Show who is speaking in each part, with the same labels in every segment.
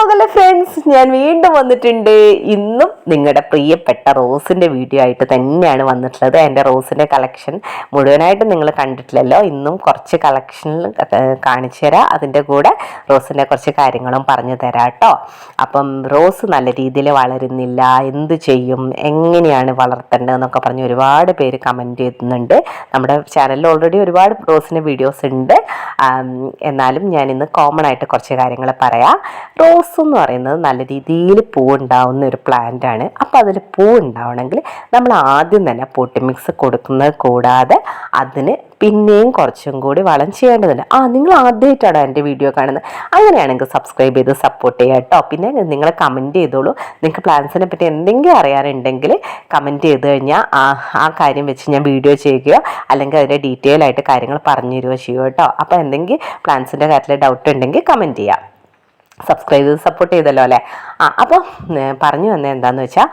Speaker 1: പോകല്ലേ ഫ്രണ്ട്സ് ഞാൻ വീണ്ടും വന്നിട്ടുണ്ട്. ഇന്നും നിങ്ങളുടെ പ്രിയപ്പെട്ട റോസിന്റെ വീഡിയോ ആയിട്ട് തന്നെയാണ് വന്നിട്ടുള്ളത്. എന്റെ റോസിന്റെ കളക്ഷൻ മുഴുവനായിട്ട് നിങ്ങൾ കണ്ടിട്ടില്ലല്ലോ. ഇന്നും കുറച്ച് കളക്ഷനിൽ കാണിച്ചു തരാം. അതിന്റെ കൂടെ റോസിന്റെ കുറച്ച് കാര്യങ്ങളും പറഞ്ഞു തരാം കേട്ടോ. അപ്പം റോസ് നല്ല രീതിയിൽ വളരുന്നില്ല. എന്ത് ചെയ്യും? എങ്ങനെയാണ് വളർത്തേണ്ടതെന്നൊക്കെ പറഞ്ഞ് ഒരുപാട് പേര് കമന്റ് ചെയ്യുന്നുണ്ട്. നമ്മുടെ ചാനലിൽ ഓൾറെഡി ഒരുപാട് റോസിന്റെ വീഡിയോസ് ഉണ്ട്. എന്നാലും ഞാൻ ഇന്ന് കോമൺ ആയിട്ട് കുറച്ച് കാര്യങ്ങൾ പറയാം. റോസ് എന്ന് പറയുന്നത് നല്ല രീതിയിൽ പൂ ഉണ്ടാവുന്ന ഒരു പ്ലാന്റ് ആണ്. അപ്പോൾ അതിൽ പൂ ഉണ്ടാവണമെങ്കിൽ നമ്മൾ ആദ്യം തന്നെ പൊട്ടി മിക്സ് കൊടുക്കുന്നത് കൂടാതെ അതിന് പിന്നെയും കുറച്ചും കൂടി വളം ചെയ്യേണ്ടതുണ്ട്. ആ നിങ്ങൾ ആദ്യമായിട്ടാണ് എന്റെ വീഡിയോ കാണുന്നത്? അങ്ങനെയാണെങ്കിൽ സബ്സ്ക്രൈബ് ചെയ്ത് സപ്പോർട്ട് ചെയ്യുക കേട്ടോ. പിന്നെ നിങ്ങൾ കമന്റ് ചെയ്തോളൂ. നിങ്ങൾക്ക് പ്ലാൻസിനെ പറ്റി എന്തെങ്കിലും അറിയാറുണ്ടെങ്കിൽ കമന്റ് ചെയ്ത് കഴിഞ്ഞാൽ ആ ആ കാര്യം വെച്ച് ഞാൻ വീഡിയോ ചെയ്യുകയോ അല്ലെങ്കിൽ അതിന്റെ ഡീറ്റെയിൽ ആയിട്ട് കാര്യങ്ങൾ പറഞ്ഞു തരുകയോ ചെയ്യുമോ കേട്ടോ. അപ്പോൾ എന്തെങ്കിലും പ്ലാൻസിന്റെ കാര്യത്തിൽ ഡൗട്ട് ഉണ്ടെങ്കിൽ കമന്റ് ചെയ്യാം. സബ്സ്ക്രൈബ് ചെയ്ത് സപ്പോർട്ട് ചെയ്തല്ലോ അല്ലേ? ആ അപ്പോൾ പറഞ്ഞു വന്നത് എന്താണെന്ന് വെച്ചാൽ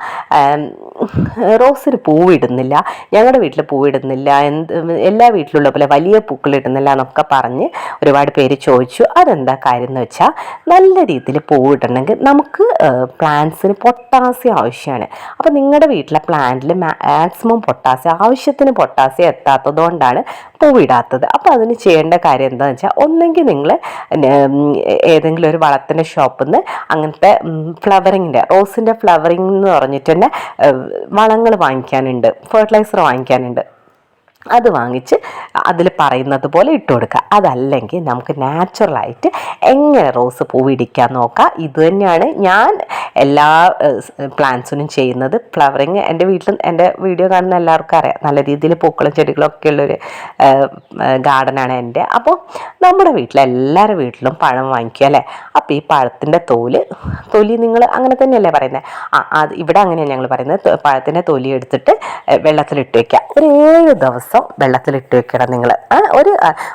Speaker 1: റോസിന് പൂവിടുന്നില്ല ഞങ്ങളുടെ വീട്ടിൽ പൂവിടുന്നില്ല എന്ത് എല്ലാ വീട്ടിലുള്ള പോലെ വലിയ പൂക്കൾ ഇടുന്നില്ല എന്നൊക്കെ പറഞ്ഞ് ഒരുപാട് പേര് ചോദിച്ചു അതെന്താ കാര്യം എന്ന് വെച്ചാൽ നല്ല രീതിയിൽ പൂവിടണമെങ്കിൽ നമുക്ക് പ്ലാന്റ്സിന് പൊട്ടാസ്യം ആവശ്യമാണ് അപ്പോൾ നിങ്ങളുടെ വീട്ടിലെ പ്ലാന്റിൽ മാക്സിമം പൊട്ടാസ്യം ആവശ്യത്തിന് പൊട്ടാസ്യം എത്താത്തതുകൊണ്ടാണ് പൂവിടാത്തത്. അപ്പോൾ അതിന് ചെയ്യേണ്ട കാര്യം എന്താണെന്ന് വെച്ചാൽ ഒന്നെങ്കിൽ നിങ്ങൾ ഏതെങ്കിലും ഒരു വളത്തിന്റെ ഷോപ്പിൽ നിന്ന് അങ്ങനത്തെ ഫ്ലവറിങ്ങിന്റെ റോസിന്റെ ഫ്ലവറിംഗ് എന്ന് പറഞ്ഞിട്ട് തന്നെ വളങ്ങൾ വാങ്ങിക്കാനുണ്ട് ഫെർട്ടിലൈസർ വാങ്ങിക്കാനുണ്ട്. അത് വാങ്ങിച്ച് അതിൽ പറയുന്നത് പോലെ ഇട്ട് കൊടുക്കുക. അതല്ലെങ്കിൽ നമുക്ക് നാച്ചുറലായിട്ട് എങ്ങനെ റോസ് പൂവിടിക്കാൻ നോക്കാം. ഇത് തന്നെയാണ് ഞാൻ എല്ലാ പ്ലാന്റ്സിനും ചെയ്യുന്നത്. ഫ്ലവറിങ് എന്റെ വീട്ടിൽ എന്റെ വീഡിയോ കാണുന്ന എല്ലാവർക്കും അറിയാം. നല്ല രീതിയിൽ പൂക്കളും ചെടികളും ഒക്കെ ഉള്ളൊരു ഗാർഡനാണ് എന്റെ. അപ്പോൾ നമ്മുടെ വീട്ടിൽ എല്ലാവരുടെ വീട്ടിലും പഴം വാങ്ങിക്കുക അല്ലേ? അപ്പോൾ ഈ പഴത്തിന്റെ തോൽ തൊലി നിങ്ങൾ അങ്ങനെ തന്നെയല്ലേ പറയുന്നത്? ആ അത് ഇവിടെ അങ്ങനെയാണ് ഞങ്ങൾ പറയുന്നത്. പഴത്തിന്റെ തൊലി എടുത്തിട്ട് വെള്ളത്തിലിട്ട് വയ്ക്കുക ഒരു ഏഴ് ദിവസം വെള്ളത്തിലിട്ട് വെക്കണം നിങ്ങൾ. ഒരു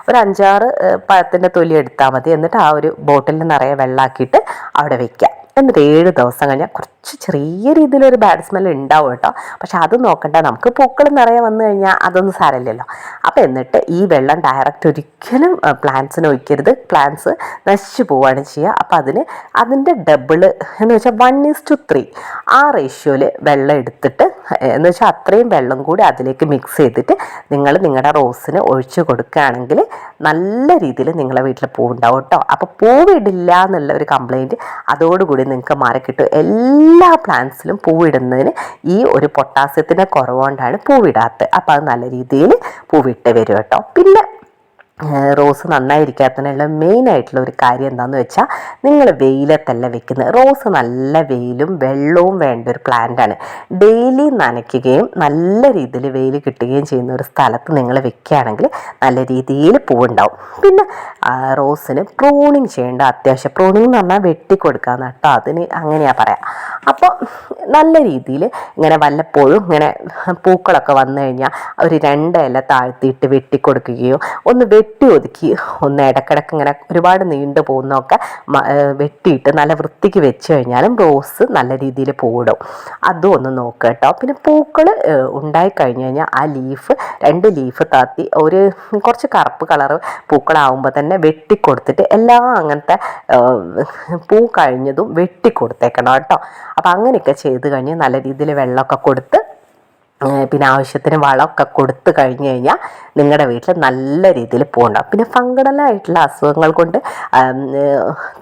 Speaker 1: ഒരു അഞ്ചാറ് പഴത്തിന്റെ തൊലി എടുത്താൽ മതി. എന്നിട്ട് ആ ഒരു ബോട്ടിലിൽ നിറയെ വെള്ളമാക്കിയിട്ട് അവിടെ വെക്കുക. എന്നിട്ട് ഏഴ് ദിവസം കഴിഞ്ഞാൽ കുറച്ച് ചെറിയ രീതിയിലൊരു ബാഡ് സ്മെൽ ഉണ്ടാവും കേട്ടോ. പക്ഷെ അത് നോക്കണ്ട. നമുക്ക് പൂക്കൾ നിറയെ വന്നു കഴിഞ്ഞാൽ അതൊന്നും സാരമില്ലല്ലോ. അപ്പോൾ എന്നിട്ട് ഈ വെള്ളം ഡയറക്റ്റ് ഒരിക്കലും പ്ലാന്റ്സിന് ഒഴിക്കരുത്. പ്ലാന്റ്സ് നശിച്ചു പോവുകയാണ് ചെയ്യുക. അപ്പോൾ അതിന് അതിന്റെ ഡബിൾ എന്ന് വെച്ചാൽ വൺ ഈസ് ടു ത്രീ ആ റേഷ്യോയിൽ വെള്ളം എടുത്തിട്ട് എന്ന് വെച്ചാൽ അത്രയും വെള്ളം കൂടി അതിലേക്ക് മിക്സ് ചെയ്തിട്ട് നിങ്ങൾ നിങ്ങളുടെ റോസിന് ഒഴിച്ചു കൊടുക്കുകയാണെങ്കിൽ നല്ല രീതിയിൽ നിങ്ങളുടെ വീട്ടിൽ പൂവുണ്ടാവും കേട്ടോ. അപ്പോൾ പൂവിടില്ല എന്നുള്ള ഒരു കംപ്ലൈന്റ് അതോടുകൂടി നിങ്ങൾക്ക് മാറിക്കിട്ടും. എല്ലാ പ്ലാന്റ്സിലും പൂവിടുന്നതിന് ഈ ഒരു പൊട്ടാസ്യത്തിന്റെ കുറവുകൊണ്ടാണ് പൂവിടാത്തത്. അപ്പോൾ അത് നല്ല രീതിയിൽ പൂവിട്ട് വരും കേട്ടോ. പിന്നെ റോസ് നന്നായിരിക്കാത്തതിനുള്ള മെയിൻ ആയിട്ടുള്ള ഒരു കാര്യം എന്താണെന്ന് വെച്ചാൽ നിങ്ങൾ വെയിലത്തല്ല വെക്കുന്നത് റോസ് നല്ല വെയിലും വെള്ളവും വേണ്ട ഒരു പ്ലാന്റാണ് ഡെയിലി നനയ്ക്കുകയും നല്ല രീതിയിൽ വെയിൽ കിട്ടുകയും ചെയ്യുന്ന ഒരു സ്ഥലത്ത് നിങ്ങൾ വെക്കുകയാണെങ്കിൽ നല്ല രീതിയിൽ പൂവുണ്ടാവും. പിന്നെ റോസിന് പ്രൂണിങ് ചെയ്യേണ്ട അത്യാവശ്യം. പ്രൂണിങ് എന്ന് പറഞ്ഞാൽ വെട്ടിക്കൊടുക്കാന്ന് കേട്ടോ. അതിന് അങ്ങനെയാണ് പറയാം. അപ്പോൾ നല്ല രീതിയിൽ ഇങ്ങനെ വല്ലപ്പോഴും ഇങ്ങനെ പൂക്കളൊക്കെ വന്നു കഴിഞ്ഞാൽ ഒരു രണ്ട് ഇല താഴ്ത്തിയിട്ട് വെട്ടിക്കൊടുക്കുകയോ ഒന്ന് വെട്ടി ഒതുക്കി. ഒന്ന് ഇടക്കിടക്ക് ഇങ്ങനെ ഒരുപാട് നീണ്ടു പോകുന്നതൊക്കെ വെട്ടിയിട്ട് നല്ല വൃത്തിക്ക് വെച്ച് കഴിഞ്ഞാലും റോസ് നല്ല രീതിയിൽ പൂടും. അതും ഒന്ന് നോക്കുക കേട്ടോ. പിന്നെ പൂക്കൾ ഉണ്ടായി കഴിഞ്ഞ് കഴിഞ്ഞാൽ ആ ലീഫ് രണ്ട് ലീഫ് താത്തി ഒരു കുറച്ച് കറുപ്പ് കളർ പൂക്കളാവുമ്പോൾ തന്നെ വെട്ടിക്കൊടുത്തിട്ട് എല്ലാം അങ്ങനത്തെ പൂ കഴിഞ്ഞതും വെട്ടിക്കൊടുത്തേക്കണം കേട്ടോ. അപ്പോൾ അങ്ങനെയൊക്കെ ചെയ്ത് കഴിഞ്ഞ് നല്ല രീതിയിൽ വെള്ളമൊക്കെ കൊടുത്ത് പിന്നെ ആവശ്യത്തിന് വളമൊക്കെ കൊടുത്തു കഴിഞ്ഞു കഴിഞ്ഞാൽ നിങ്ങളുടെ വീട്ടിൽ നല്ല രീതിയിൽ പൂവുണ്ടാവും പിന്നെ ഫംഗണലായിട്ടുള്ള അസുഖങ്ങൾ കൊണ്ട്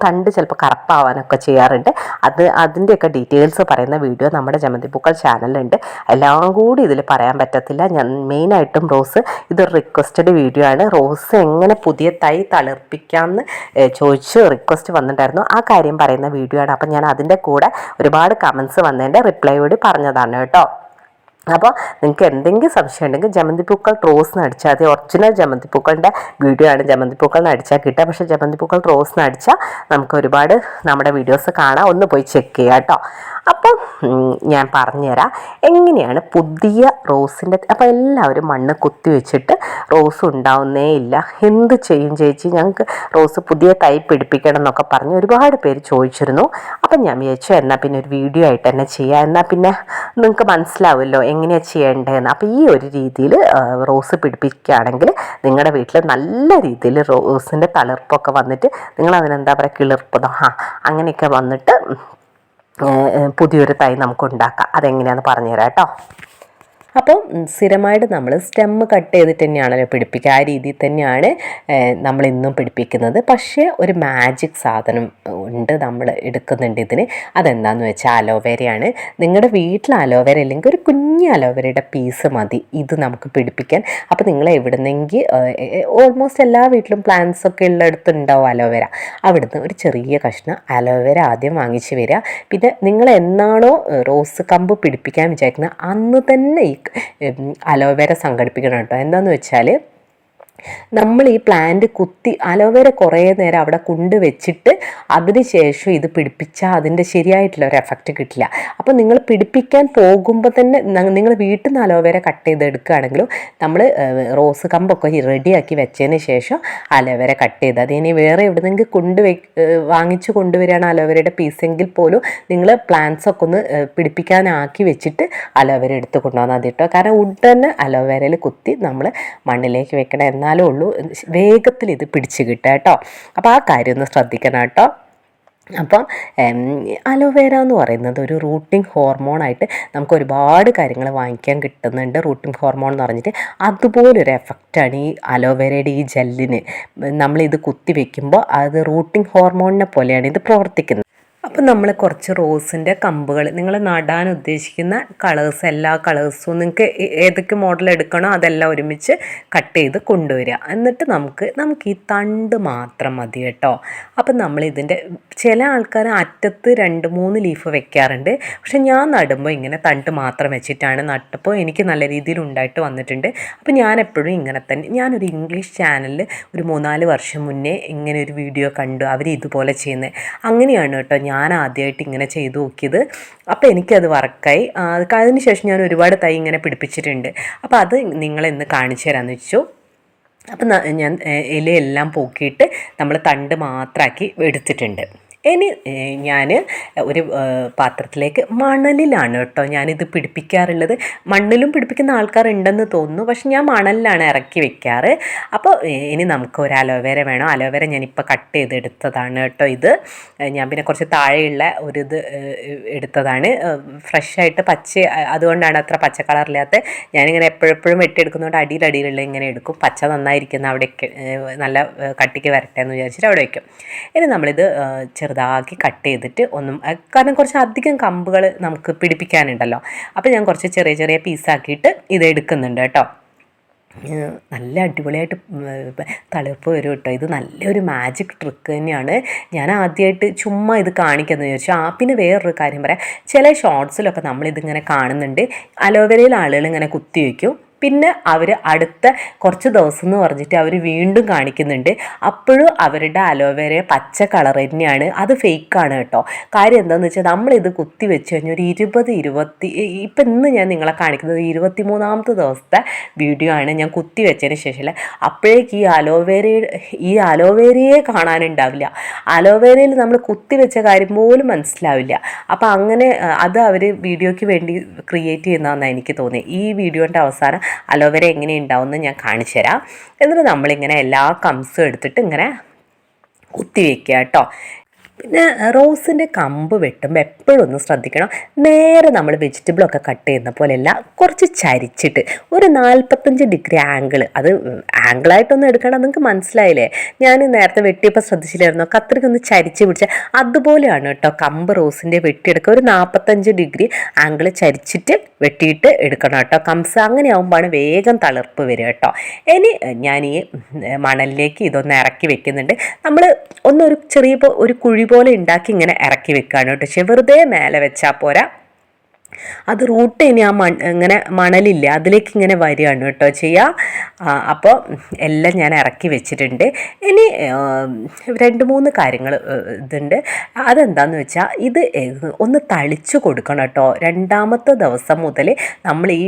Speaker 1: തണ്ട് ചിലപ്പോൾ കറുപ്പാവാനൊക്കെ ചെയ്യാറുണ്ട്. അത് അതിന്റെയൊക്കെ ഡീറ്റെയിൽസ് പറയുന്ന വീഡിയോ നമ്മുടെ ജമന്തി പൂക്കൾ ചാനലുണ്ട് എല്ലാം കൂടി ഇതിൽ പറയാൻ പറ്റത്തില്ല. ഞാൻ മെയിനായിട്ടും റോസ് ഇതൊരു റിക്വസ്റ്റഡ് വീഡിയോ ആണ്. റോസ് എങ്ങനെ പുതിയ തൈ തളിർപ്പിക്കാമെന്ന് ചോദിച്ച് റിക്വസ്റ്റ് വന്നിട്ടുണ്ടായിരുന്നു. ആ കാര്യം പറയുന്ന വീഡിയോ ആണ്. അപ്പം ഞാൻ അതിന്റെ കൂടെ ഒരുപാട് കമൻസ് വന്നതിന്റെ റിപ്ലൈ കൂടി പറഞ്ഞതാണ് കേട്ടോ. അപ്പോൾ നിങ്ങൾക്ക് എന്തെങ്കിലും സംശയം ഉണ്ടെങ്കിൽ ജമന്തിപ്പൂക്കൾ റോസ് നടിച്ചാൽ മതി. ഒറിജിനൽ ജമന്തിപ്പൂക്കളുടെ വീഡിയോ ആണ് ജമന്തിപ്പൂക്കൾ നടിച്ചാൽ കിട്ടുക. പക്ഷേ ജമന്തിപ്പൂക്കൾ റോസ് നടിച്ചാൽ നമുക്ക് ഒരുപാട് നമ്മുടെ വീഡിയോസ് കാണാം. ഒന്ന് പോയി ചെക്ക് ചെയ്യാം കേട്ടോ. അപ്പം ഞാൻ പറഞ്ഞുതരാം. എങ്ങനെയാണ് പുതിയ റോസിന്റെ അപ്പോൾ എല്ലാവരും മണ്ണ് കുത്തി വെച്ചിട്ട് റോസ് ഉണ്ടാവുന്നേ ഇല്ല. എന്ത് ചെയ്യും ചേച്ചി? ഞങ്ങൾക്ക് റോസ് പുതിയ തൈ പിടിപ്പിക്കണം എന്നൊക്കെ പറഞ്ഞ് ഒരുപാട് പേര് ചോദിച്ചിരുന്നു. അപ്പം ഞാൻ വിചാരിച്ചു എന്നാൽ പിന്നെ ഒരു വീഡിയോ ആയിട്ട് തന്നെ ചെയ്യാം. എന്നാൽ പിന്നെ നിങ്ങൾക്ക് മനസ്സിലാവുമല്ലോ എങ്ങനെയാണ് ചെയ്യേണ്ടതെന്ന്. അപ്പോൾ ഈ ഒരു രീതിയിൽ റോസ് പിടിപ്പിക്കുകയാണെങ്കിൽ നിങ്ങളുടെ വീട്ടിൽ നല്ല രീതിയിൽ റോസിന്റെ തളിർപ്പൊക്കെ വന്നിട്ട് നിങ്ങൾ അതിനെന്താ പറയുക കിളിർപ്പതോ ആ അങ്ങനെയൊക്കെ വന്നിട്ട് പുതിയൊരു തൈ നമുക്ക് ഉണ്ടാക്കാം അതെങ്ങനെയാണെന്ന് പറഞ്ഞുതരാം കേട്ടോ. അപ്പോൾ സ്ഥിരമായിട്ട് നമ്മൾ സ്റ്റെമ്മ് കട്ട് ചെയ്തിട്ട് തന്നെയാണല്ലോ പിടിപ്പിക്കുക. ആ രീതിയിൽ തന്നെയാണ് നമ്മൾ ഇന്നും പിടിപ്പിക്കുന്നത്. പക്ഷേ ഒരു മാജിക് സാധനം ഉണ്ട് നമ്മൾ എടുക്കുന്നുണ്ട് ഇതിന്. അതെന്താണെന്ന് വെച്ചാൽ അലോവേരയാണ്. നിങ്ങളുടെ വീട്ടിൽ അലോവേര ഇല്ലെങ്കിൽ ഒരു കുഞ്ഞ് അലോവേരയുടെ പീസ് മതി. ഇത് നമുക്ക് പിടിപ്പിക്കാൻ. അപ്പോൾ നിങ്ങൾ എവിടുന്നെങ്കിൽ ഓൾമോസ്റ്റ് എല്ലാ വീട്ടിലും പ്ലാന്റ്സ് ഒക്കെ ഉള്ളിടത്ത് ഉണ്ടാവും അലോവേര. അവിടുന്ന് ഒരു ചെറിയ കഷ്ണം അലോവേര ആദ്യം വാങ്ങിച്ച് വരിക. പിന്നെ നിങ്ങൾ എന്നാണോ റോസ് കമ്പ് പിടിപ്പിക്കാൻ വിചാരിക്കുന്നത് അന്ന് തന്നെ ഈ അലോവേര സംഘടിപ്പിക്കണം കേട്ടോ. എന്താണെന്ന് വെച്ചാൽ നമ്മൾ ഈ പ്ലാന്റ് കുത്തി അലോവേര കുറേ നേരം അവിടെ കൊണ്ടുവച്ചിട്ട് അതിന് ശേഷം ഇത് പിടിപ്പിച്ചാൽ അതിന്റെ ശരിയായിട്ടുള്ള ഒരു എഫക്റ്റ് കിട്ടില്ല. അപ്പോൾ നിങ്ങൾ പിടിപ്പിക്കാൻ പോകുമ്പോൾ തന്നെ നിങ്ങൾ വീട്ടിൽ നിന്ന് അലോവേര കട്ട് ചെയ്ത് എടുക്കുകയാണെങ്കിലും നമ്മൾ റോസ് കമ്പൊക്കെ റെഡിയാക്കി വെച്ചതിന് ശേഷം അലോവേര കട്ട് ചെയ്ത് അത് ഇനി വേറെ എവിടെന്നെങ്കിൽ കൊണ്ടുവെ വാങ്ങിച്ച് കൊണ്ടുവരികയാണ് അലോവേരയുടെ പീസെങ്കിൽ പോലും നിങ്ങൾ പ്ലാന്റ്സ് ഒക്കെ ഒന്ന് പിടിപ്പിക്കാനാക്കി വെച്ചിട്ട് അലോവേര എടുത്ത് കൊണ്ടുവന്നാൽ മതി കേട്ടോ. കാരണം ഉടനെ അലോവേരയിൽ കുത്തി നമ്മൾ മണ്ണിലേക്ക് വെക്കണം. എന്നാൽ എന്നാലേ ഉള്ളൂ. വേഗത്തിൽ ഇത് പിടിച്ച് കിട്ടുക കേട്ടോ. അപ്പോൾ ആ കാര്യം ഒന്ന് ശ്രദ്ധിക്കണം കേട്ടോ. അപ്പം അലോവേര എന്ന് പറയുന്നത് ഒരു റൂട്ടിംഗ് ഹോർമോണായിട്ട് നമുക്ക് ഒരുപാട് കാര്യങ്ങൾ വാങ്ങിക്കാൻ കിട്ടുന്നുണ്ട്. റൂട്ടിംഗ് ഹോർമോൺ എന്ന് പറഞ്ഞിട്ട് അതുപോലൊരു എഫക്റ്റാണ് ഈ അലോവേരയുടെ ഈ ജെല്ലിന്. നമ്മളിത് കുത്തി വയ്ക്കുമ്പോൾ അത് റൂട്ടിംഗ് ഹോർമോണിനെ പോലെയാണ് ഇത് പ്രവർത്തിക്കുന്നത്. അപ്പം നമ്മൾ കുറച്ച് റോസിന്റെ കമ്പുകൾ നിങ്ങൾ നടാൻ ഉദ്ദേശിക്കുന്ന കളേഴ്സ് എല്ലാ കളേഴ്സും നിങ്ങൾക്ക് ഏതൊക്കെ മോഡൽ എടുക്കണോ അതെല്ലാം ഒരുമിച്ച് കട്ട് ചെയ്ത് കൊണ്ടുവരിക. എന്നിട്ട് നമുക്ക് നമുക്ക് ഈ തണ്ട് മാത്രം മതി കേട്ടോ. അപ്പം നമ്മൾ ഇതിന്റെ ചില ആൾക്കാർ അറ്റത്ത് രണ്ട് മൂന്ന് ലീഫ് വെക്കാറുണ്ട്. പക്ഷെ ഞാൻ നടുമ്പോൾ ഇങ്ങനെ തണ്ട് മാത്രം വെച്ചിട്ടാണ് നട്ടപ്പോൾ എനിക്ക് നല്ല രീതിയിൽ ഉണ്ടായിട്ട് വന്നിട്ടുണ്ട്. അപ്പോൾ ഞാൻ എപ്പോഴും ഇങ്ങനെ തന്നെ ഞാനൊരു ഇംഗ്ലീഷ് ചാനലിൽ ഒരു മൂന്നാൽ വർഷം മുന്നേ ഇങ്ങനെ ഒരു വീഡിയോ കണ്ടു അവർ ഇതുപോലെ ചെയ്യുന്നത്. അങ്ങനെയാണ് കേട്ടോ ഞാൻ ഞാൻ ആദ്യമായിട്ട് ഇങ്ങനെ ചെയ്തു നോക്കിയത്. അപ്പോൾ എനിക്കത് വർക്കായി. അതിന് ശേഷം ഞാൻ ഒരുപാട് തൈ ഇങ്ങനെ പിടിപ്പിച്ചിട്ടുണ്ട്. അപ്പോൾ അത് നിങ്ങളെന്ന് കാണിച്ചു തരാമെന്ന് വെച്ചു. അപ്പം ഞാൻ ഇലയെല്ലാം പോക്കിയിട്ട് നമ്മൾ തണ്ട് മാത്രമാക്കി എടുത്തിട്ടുണ്ട്. ഇനി ഞാൻ ഒരു പാത്രത്തിലേക്ക് മണലിലാണ് കേട്ടോ ഞാനിത് പിടിപ്പിക്കാറുള്ളത്. മണ്ണിലും പിടിപ്പിക്കുന്ന ആൾക്കാരുണ്ടെന്ന് തോന്നുന്നു. പക്ഷെ ഞാൻ മണലിലാണ് ഇറക്കി വെക്കാറ്. അപ്പോൾ ഇനി നമുക്ക് ഒരു അലോവേര വേണം. അലോവേര ഞാനിപ്പോൾ കട്ട് ചെയ്തെടുത്തതാണ് കേട്ടോ ഇത്. ഞാൻ പിന്നെ കുറച്ച് താഴെയുള്ള ഒരു ഇത് എടുത്തതാണ്. ഫ്രഷായിട്ട് പച്ച അതുകൊണ്ടാണ് അത്ര പച്ച കളറില്ലാത്ത ഞാനിങ്ങനെ എപ്പോഴെപ്പോഴും വെട്ടിയെടുക്കുന്നതുകൊണ്ട് അടിയിലടിയിലുള്ള ഇങ്ങനെ എടുക്കും. പച്ച നന്നായിരിക്കുന്ന അവിടെ നല്ല കട്ടിക്ക് വരട്ടെ എന്ന് വിചാരിച്ചിട്ട് അവിടെ വയ്ക്കും ഇനി നമ്മളിത് ചെറുതാക്കി കട്ട് ചെയ്തിട്ട് ഒന്നും കാരണം കുറച്ച് അധികം കമ്പുകൾ നമുക്ക് പിടിപ്പിക്കാനുണ്ടല്ലോ. അപ്പോൾ ഞാൻ കുറച്ച് ചെറിയ ചെറിയ പീസാക്കിയിട്ട് ഇത് എടുക്കുന്നുണ്ട് കേട്ടോ. നല്ല അടിപൊളിയായിട്ട് തളിർപ്പ് വരും കേട്ടോ. ഇത് നല്ലൊരു മാജിക് ട്രിക്ക് തന്നെയാണ്. ഞാൻ ആദ്യമായിട്ട് ചുമ്മാ ഇത് കാണിക്കുന്നത് ചോദിച്ചു ആ പിന്നെ വേറൊരു കാര്യം പറയാം. ചില ഷോർട്സിലൊക്കെ നമ്മളിതിങ്ങനെ കാണുന്നുണ്ട്. അലോവേരയിൽ ആളുകൾ ഇങ്ങനെ കുത്തി വയ്ക്കും പിന്നെ അവർ അടുത്ത കുറച്ച് ദിവസം എന്ന് പറഞ്ഞിട്ട് അവർ വീണ്ടും കാണിക്കുന്നുണ്ട്. അപ്പോഴും അവരുടെ അലോവേര പച്ച കളർ തന്നെയാണ്. അത് ഫേക്കാണ് കേട്ടോ. കാര്യം എന്താണെന്ന് വെച്ചാൽ നമ്മളിത് കുത്തി വെച്ച് കഴിഞ്ഞാൽ ഒരു ഇരുപത് ഇരുപത്തി ഇപ്പം ഇന്ന് ഞാൻ നിങ്ങളെ കാണിക്കുന്നത് ഇരുപത്തി മൂന്നാമത്തെ ദിവസത്തെ വീഡിയോ ആണ് ഞാൻ കുത്തി വെച്ചതിന് ശേഷം അപ്പോഴേക്ക് ഈ അലോവേര ഈ അലോവേരയെ കാണാനുണ്ടാവില്ല. അലോവേരയിൽ നമ്മൾ കുത്തി വെച്ച കാര്യം പോലും മനസ്സിലാവില്ല. അപ്പോൾ അങ്ങനെ അത് അവർ വീഡിയോയ്ക്ക് വേണ്ടി ക്രിയേറ്റ് ചെയ്യുന്നതെന്നാണ് എനിക്ക് തോന്നിയത് ഈ വീഡിയോന്റെ അവസാനം അലോവേര എങ്ങനെ ഉണ്ടാവുമെന്ന് ഞാൻ കാണിച്ചു തരാം. എന്നിട്ട് നമ്മളിങ്ങനെ എല്ലാ കംസും എടുത്തിട്ട് ഇങ്ങനെ കുത്തി വയ്ക്കുക കേട്ടോ. പിന്നെ റോസിന്റെ കമ്പ് വെട്ടുമ്പോൾ എപ്പോഴും ഒന്ന് ശ്രദ്ധിക്കണം. നേരെ നമ്മൾ വെജിറ്റബിളൊക്കെ കട്ട് ചെയ്യുന്ന പോലെയല്ല കുറച്ച് ചരിച്ചിട്ട് ഒരു നാൽപ്പത്തഞ്ച് ഡിഗ്രി ആംഗിൾ അത് ആംഗിളായിട്ടൊന്നും എടുക്കണം നിങ്ങൾക്ക് മനസ്സിലായില്ലേ? ഞാൻ നേരത്തെ വെട്ടിയപ്പോൾ ശ്രദ്ധിച്ചില്ലായിരുന്നു? കത്രിക ഒന്ന് ചരിച്ച് പിടിച്ച അതുപോലെയാണ് കേട്ടോ കമ്പ് റോസിന്റെ വെട്ടിയെടുക്കുക. ഒരു നാൽപ്പത്തഞ്ച് ഡിഗ്രി ആംഗിൾ ചരിച്ചിട്ട് വെട്ടിയിട്ട് എടുക്കണം കേട്ടോ. കംസ അങ്ങനെ ആകുമ്പോഴാണ് വേഗം തളിർപ്പ് വരിക കേട്ടോ. ഇനി ഞാൻ ഈ മണലിലേക്ക് ഇതൊന്ന് ഇറക്കി വെക്കുന്നുണ്ട്. നമ്മൾ ഒന്നൊരു ചെറിയ ഒരു കുഴി പോലെ ഉണ്ടാക്കി ഇങ്ങനെ ഇറക്കി വെക്കുകയാണ് കേട്ടോ. പക്ഷെ വെറുതെ മേലെ വെച്ചാൽ പോരാ. അത് റൂട്ട് ഇനി ആ മൺ ഇങ്ങനെ മണലില്ല അതിലേക്ക് ഇങ്ങനെ വരികയാണ് കേട്ടോ ചെയ്യുക അപ്പോൾ എല്ലാം ഞാൻ ഇറക്കി വെച്ചിട്ടുണ്ട്. ഇനി രണ്ട് മൂന്ന് കാര്യങ്ങൾ ഇതുണ്ട്. അതെന്താന്ന് വെച്ചാൽ ഇത് ഒന്ന് തളിച്ചു കൊടുക്കണം കേട്ടോ. രണ്ടാമത്തെ ദിവസം മുതൽ നമ്മൾ ഈ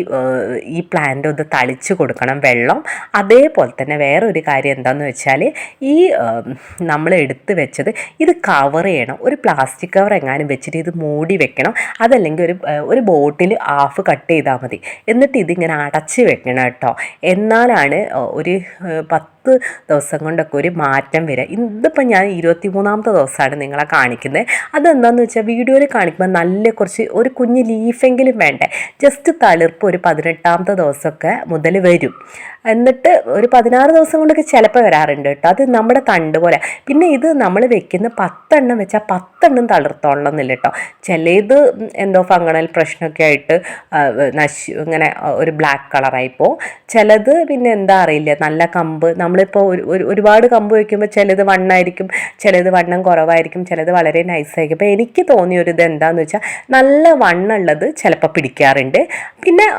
Speaker 1: ഈ പ്ലാന്റ് ഒന്ന് തളിച്ചു കൊടുക്കണം വെള്ളം. അതേപോലെ തന്നെ വേറൊരു കാര്യം എന്താണെന്ന് വെച്ചാൽ ഈ നമ്മൾ എടുത്ത് വെച്ചത് ഇത് കവർ ചെയ്യണം. ഒരു പ്ലാസ്റ്റിക് കവർ എങ്ങാനും വെച്ചിട്ട് ഇത് മൂടി വെക്കണം. അതല്ലെങ്കിൽ ഒരു ഒരു ബോട്ടിൽ ഹാഫ് കട്ട് ചെയ്താൽ മതി. എന്നിട്ട് ഇതിങ്ങനെ അടച്ച് വെക്കണം കേട്ടോ. എന്നാലാണ് ഒരു ഏഹ്, പത്ത് ദിവസം കൊണ്ടൊക്കെ ഒരു മാറ്റം വരിക ഇതിപ്പോൾ ഞാൻ ഇരുപത്തി മൂന്നാമത്തെ ദിവസമാണ് നിങ്ങളെ കാണിക്കുന്നത്. അതെന്താന്ന് വെച്ചാൽ വീഡിയോയിൽ കാണിക്കുമ്പോൾ നല്ല കുറച്ച് ഒരു കുഞ്ഞ് ലീഫെങ്കിലും വേണ്ടേ. ജസ്റ്റ് തളിർപ്പ് ഒരു പതിനെട്ടാമത്തെ ദിവസമൊക്കെ മുതൽ വരും. എന്നിട്ട് ഒരു പതിനാറ് ദിവസം കൊണ്ടൊക്കെ ചിലപ്പോൾ വരാറുണ്ട് കേട്ടോ. അത് നമ്മുടെ തണ്ട് പോലെ. പിന്നെ ഇത് നമ്മൾ വെക്കുന്ന പത്തെണ്ണം വെച്ചാൽ പത്തെണ്ണം തളിർത്തോളണം എന്നില്ല കേട്ടോ. ചിലത് എന്തോ ഫംഗണൽ പ്രശ്നമൊക്കെ ആയിട്ട് നശി ഇങ്ങനെ ഒരു ബ്ലാക്ക് കളറായി പോകും ചിലത് പിന്നെ എന്താ അറിയില്ല. നല്ല കമ്പ് നമ്മളിപ്പോൾ ഒരു ഒരു- ഒരുപാട് കമ്പ് വയ്ക്കുമ്പോൾ ചിലത് വണ്ണായിരിക്കും ചിലത് വണ്ണം കുറവായിരിക്കും ചിലത് വളരെ നൈസായിരിക്കും അപ്പോൾ എനിക്ക് തോന്നിയൊരിത് എന്താണെന്ന് വെച്ചാൽ നല്ല വണ്ണുള്ളത് ചിലപ്പോൾ പിടിക്കാറുണ്ട്. പിന്നെ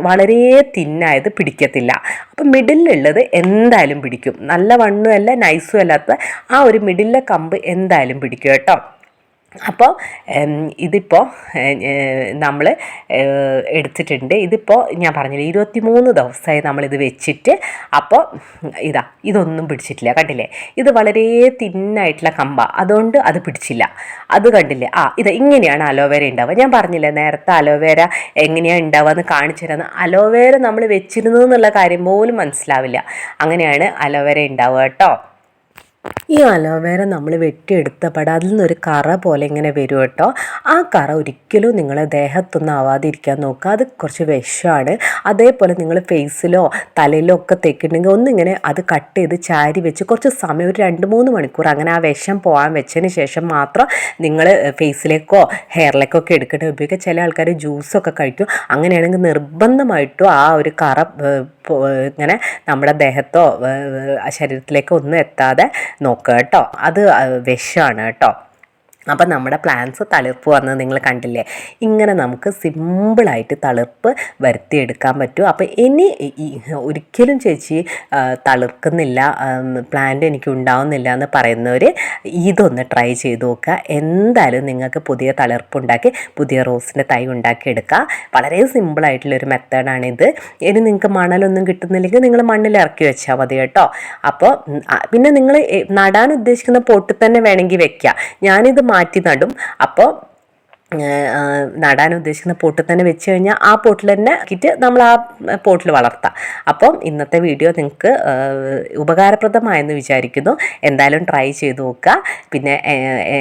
Speaker 1: വളരെ തിന്നായത് പിടിക്കത്തില്ല. അപ്പം മിഡിലുള്ളത് എന്തായാലും പിടിക്കും. നല്ല വണ്ണുമല്ല നൈസും അല്ലാത്ത ആ ഒരു മിഡിലെ കമ്പ് എന്തായാലും പിടിക്കും കേട്ടോ. അപ്പോൾ ഇതിപ്പോൾ നമ്മൾ എടുത്തിട്ടുണ്ട്. ഇതിപ്പോൾ ഞാൻ പറഞ്ഞില്ല ഇരുപത്തി മൂന്ന് ദിവസമായി നമ്മളിത് വെച്ചിട്ട് അപ്പോൾ ഇതാ ഇതൊന്നും പിടിച്ചിട്ടില്ല. കണ്ടില്ലേ? ഇത് വളരെ തിന്നായിട്ടുള്ള കമ്പ. അതുകൊണ്ട് അത് പിടിച്ചില്ല. അത് കണ്ടില്ലേ? ആ ഇത് ഇങ്ങനെയാണ് അലോവേര ഉണ്ടാവുക. ഞാൻ പറഞ്ഞില്ലേ നേരത്തെ അലോവേര എങ്ങനെയാണ് ഉണ്ടാവുക എന്ന് കാണിച്ചു തരാമെന്ന് അലോവേര നമ്മൾ വെച്ചിരുന്നു എന്നുള്ള കാര്യം പോലും മനസ്സിലാവില്ല. അങ്ങനെയാണ് അലോവേര ഉണ്ടാവുക കേട്ടോ. ഈ അലോവേര നമ്മൾ വെട്ടിയെടുത്തപ്പോൾ അതിൽ നിന്നൊരു കറ പോലെ ഇങ്ങനെ വരും കേട്ടോ. ആ കറ ഒരിക്കലും നിങ്ങൾ ദേഹത്തൊന്നും ആവാതിരിക്കാൻ നോക്കുക. അത് കുറച്ച് വിഷമാണ്. അതേപോലെ നിങ്ങൾ ഫേസിലോ തലയിലോ ഒക്കെ തേക്കുന്നുണ്ടെങ്കിൽ ഒന്നിങ്ങനെ അത് കട്ട് ചെയ്ത് ചാരി വെച്ച് കുറച്ച് സമയം ഒരു രണ്ട് മൂന്ന് മണിക്കൂർ അങ്ങനെ ആ വിഷം പോകാൻ വെച്ചതിന് ശേഷം മാത്രം നിങ്ങൾ ഫേസിലേക്കോ ഹെയറിലേക്കോ ഒക്കെ എടുക്കേണ്ട ഉപയോഗിക്കുക. ചില ആൾക്കാർ ജ്യൂസൊക്കെ കഴിക്കും. അങ്ങനെയാണെങ്കിൽ നിർബന്ധമായിട്ടും ആ ഒരു കറ ഇങ്ങനെ നമ്മുടെ ദേഹത്തോ ശരീരത്തിലേക്കോ ഒന്നും എത്താതെ നോക്കുക. കേട്ടോ. അത് വിഷമാണ് കേട്ടോ. അപ്പം നമ്മുടെ പ്ലാന്റ്സ് തളിർപ്പ് വന്നത് നിങ്ങൾ കണ്ടില്ലേ? ഇങ്ങനെ നമുക്ക് സിമ്പിളായിട്ട് തളിർപ്പ് വരുത്തിയെടുക്കാൻ പറ്റും. അപ്പോൾ ഇനി ഒരിക്കലും ചേച്ചി തളിർക്കുന്നില്ല പ്ലാന്റ് എനിക്ക് ഉണ്ടാവുന്നില്ല എന്ന് പറയുന്നവർ ഇതൊന്ന് ട്രൈ ചെയ്ത് നോക്കുക. എന്തായാലും നിങ്ങൾക്ക് പുതിയ തളിർപ്പ് ഉണ്ടാക്കി പുതിയ റോസിന്റെ തൈ ഉണ്ടാക്കിയെടുക്കുക വളരെ സിമ്പിളായിട്ടുള്ളൊരു മെത്തേഡാണിത് ഇനി നിങ്ങൾക്ക് മണലൊന്നും കിട്ടുന്നില്ലെങ്കിൽ നിങ്ങൾ മണ്ണിൽ ഇറക്കി വെച്ചാൽ മതി കേട്ടോ. അപ്പോൾ പിന്നെ നിങ്ങൾ നടാൻ ഉദ്ദേശിക്കുന്ന പോട്ടിൽ തന്നെ വേണമെങ്കിൽ വെക്കുക ഞാനിത് മാറ്റി നടും. അപ്പോൾ നടാൻ ഉദ്ദേശിക്കുന്ന പോട്ടിൽ തന്നെ വെച്ച് കഴിഞ്ഞാൽ ആ പോട്ടിൽ തന്നെ കിറ്റ് നമ്മൾ ആ പോട്ടിൽ വളർത്താം. അപ്പം ഇന്നത്തെ വീഡിയോ നിങ്ങൾക്ക് ഉപകാരപ്രദമായെന്ന് വിചാരിക്കുന്നു. എന്തായാലും ട്രൈ ചെയ്ത് നോക്കുക. പിന്നെ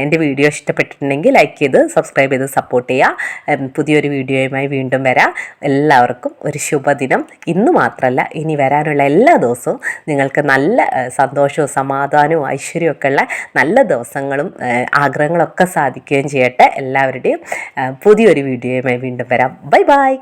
Speaker 1: എന്റെ വീഡിയോ ഇഷ്ടപ്പെട്ടിട്ടുണ്ടെങ്കിൽ ലൈക്ക് ചെയ്ത് സബ്സ്ക്രൈബ് ചെയ്ത് സപ്പോർട്ട് ചെയ്യുക. പുതിയൊരു വീഡിയോയുമായി വീണ്ടും വരാം. എല്ലാവർക്കും ഒരു ശുഭദിനം. ഇന്ന് മാത്രമല്ല ഇനി വരാനുള്ള എല്ലാ ദിവസവും നിങ്ങൾക്ക് നല്ല സന്തോഷവും സമാധാനവും ഐശ്വര്യവും ഒക്കെ ഉള്ള നല്ല ദിവസങ്ങളും ആഗ്രഹങ്ങളൊക്കെ സാധിക്കുകയും ചെയ്യട്ടെ. എല്ലാവരുടെയും പുതിയൊരു വീഡിയോയുമായി വീണ്ടും വരാം. Bye bye.